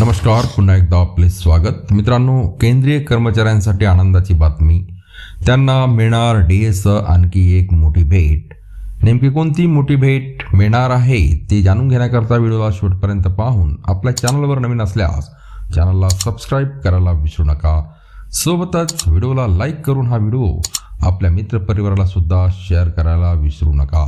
नमस्कार पुन्हा एकदा आपले स्वागत. मित्रांनो केंद्रीय कर्मचाऱ्यांसाठी आनंदाची बातमी. त्यांना मिळणार डी एस आणखी एक मोठी भेट. नेमकी कोणती मोठी भेट मिळणार आहे ते जाणून घेण्याकरता व्हिडिओला शेवटपर्यंत पाहून आपल्या चॅनलवर नवीन असल्यास चॅनलला सबस्क्राईब करायला विसरू नका. सोबतच व्हिडिओला लाईक करून हा व्हिडिओ आपल्या मित्रपरिवाराला सुद्धा शेअर करायला विसरू नका.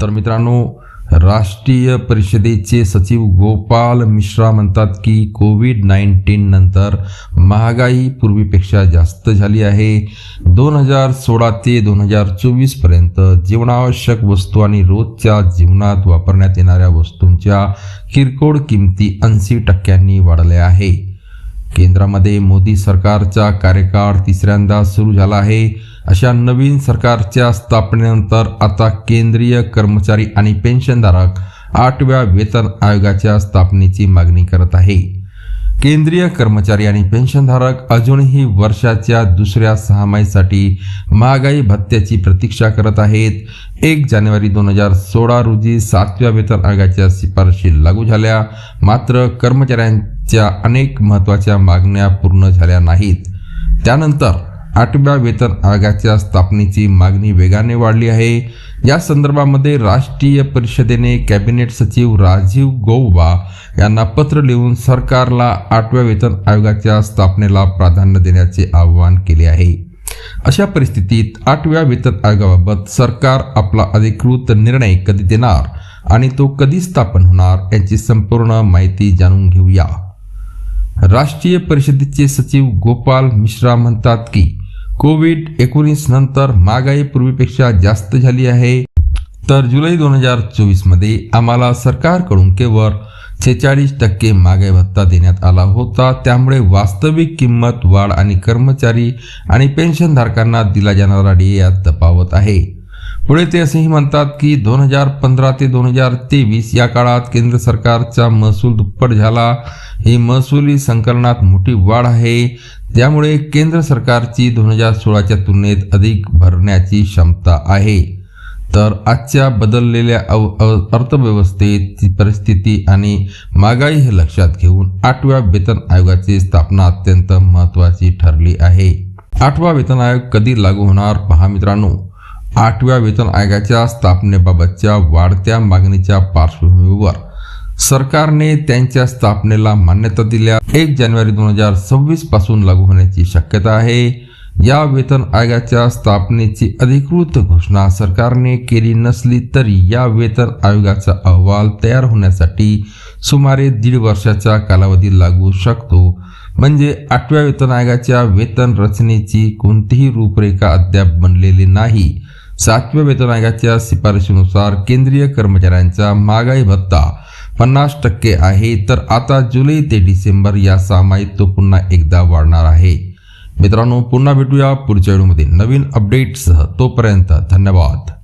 तर मित्रांनो राष्ट्रीय परिषदेचे सचिव गोपाल मिश्रा म्हणतात की कोविड नाईन्टीन नंतर महागाई पूर्वीपेक्षा जास्त झाली आहे. दोन हजार सोळा ते दोन हजार चोवीसपर्यंत जीवनावश्यक वस्तू आणि रोजच्या जीवनात वापरण्यात येणाऱ्या वस्तूंच्या किरकोळ किमती ऐंशी टक्क्यांनी वाढल्या आहे केंद्रामध्ये मोदी सरकारचा कार्यकाळ तिसऱ्यांदा सुरू झाला आहे. अशा नवीन सरकारच्या स्थापनेनंतर आता केंद्रीय कर्मचारी आणि पेन्शनधारक आठव्या वेतन आयोगाच्या स्थापनेची मागणी करत आहे. केंद्रीय कर्मचारी आणि पेन्शनधारक अजूनही वर्षाच्या दुसऱ्या सहामाहीसाठी महागाई भत्त्याची प्रतीक्षा करत आहेत. एक जानेवारी दोन हजार सोळा रोजी सातव्या वेतन आयोगाच्या शिफारशी लागू झाल्या. मात्र कर्मचाऱ्यांच्या अनेक महत्त्वाच्या मागण्या पूर्ण झाल्या नाहीत. त्यानंतर आठव्या वेतन आयोगाच्या स्थापनेची मागणी वेगाने वाढली आहे. या संदर्भामध्ये राष्ट्रीय परिषदेने कॅबिनेट सचिव राजीव गौबा यांना पत्र लिहून सरकारला आठव्या वेतन आयोगाच्या स्थापनेला प्राधान्य देण्याचे आवाहन केले आहे. अशा परिस्थितीत आठव्या वेतन आयोगाबाबत सरकार आपला अधिकृत निर्णय कधी देणार आणि तो कधी स्थापन होणार याची संपूर्ण माहिती जाणून घेऊया. राष्ट्रीय परिषदेचे सचिव गोपाल मिश्रा म्हणतात की कोविड एकोणीस नंतर महागाई पूर्वीपेक्षा जास्त झाली आहे. तर जुलै दोन हजार चोवीसमध्ये आम्हाला सरकारकडून केवळ छेचाळीस टक्के महागाई भत्ता देण्यात आला होता. त्यामुळे वास्तविक किंमत वाढ आणि कर्मचारी आणि पेन्शनधारकांना दिला जाणारा डी यात आहे. पुढे ते असेही म्हणतात की दोन हजार पंधरा ते दोन हजार तेवीस या काळात केंद्र सरकारचा महसूल दुप्पट झाला. ही महसुली संकलनात मोठी वाढ आहे. त्यामुळे केंद्र सरकारची दोन हजार सोळाच्या तुलनेत अधिक भरण्याची क्षमता आहे. तर आजच्या बदललेल्या अव अर्थव्यवस्थेची परिस्थिती आणि महागाई हे लक्षात घेऊन आठव्या वेतन आयोगाची स्थापना अत्यंत महत्त्वाची ठरली आहे. आठवा वेतन आयोग कधी लागू होणार पहा मित्रांनो. आठव्या वेतन आयोगाच्या स्थापनेबाबतच्या वाढत्या मागणीच्या पार्श्वभूमीवर सरकारने त्यांच्या स्थापनेला मान्यता दिल्या. एक जानेवारी दोन हजार सव्वीसपासून लागू होण्याची शक्यता आहे. या वेतन आयोगाच्या स्थापनेची अधिकृत घोषणा सरकारने केली नसली तरी या वेतन आयोगाचा अहवाल तयार होण्यासाठी सुमारे दीड वर्षाचा कालावधी लागू शकतो. म्हणजे आठव्या वेतन आयोगाच्या वेतन रचनेची कोणतीही रूपरेखा अद्याप बनलेली नाही. सातव्या वेतन आयोगाच्या शिफारशीनुसार केंद्रीय कर्मचाऱ्यांचा महागाई भत्ता पन्नास टक्के आहे तर आता जुलै ते डिसेंबर या सामाईत तो पुन्हा एकदा वाढणार आहे. मित्रांनो पुन्हा भेटूया पुढच्या व्हिडिओमध्ये. नवीन अपडेट्ससह तोपर्यंत धन्यवाद.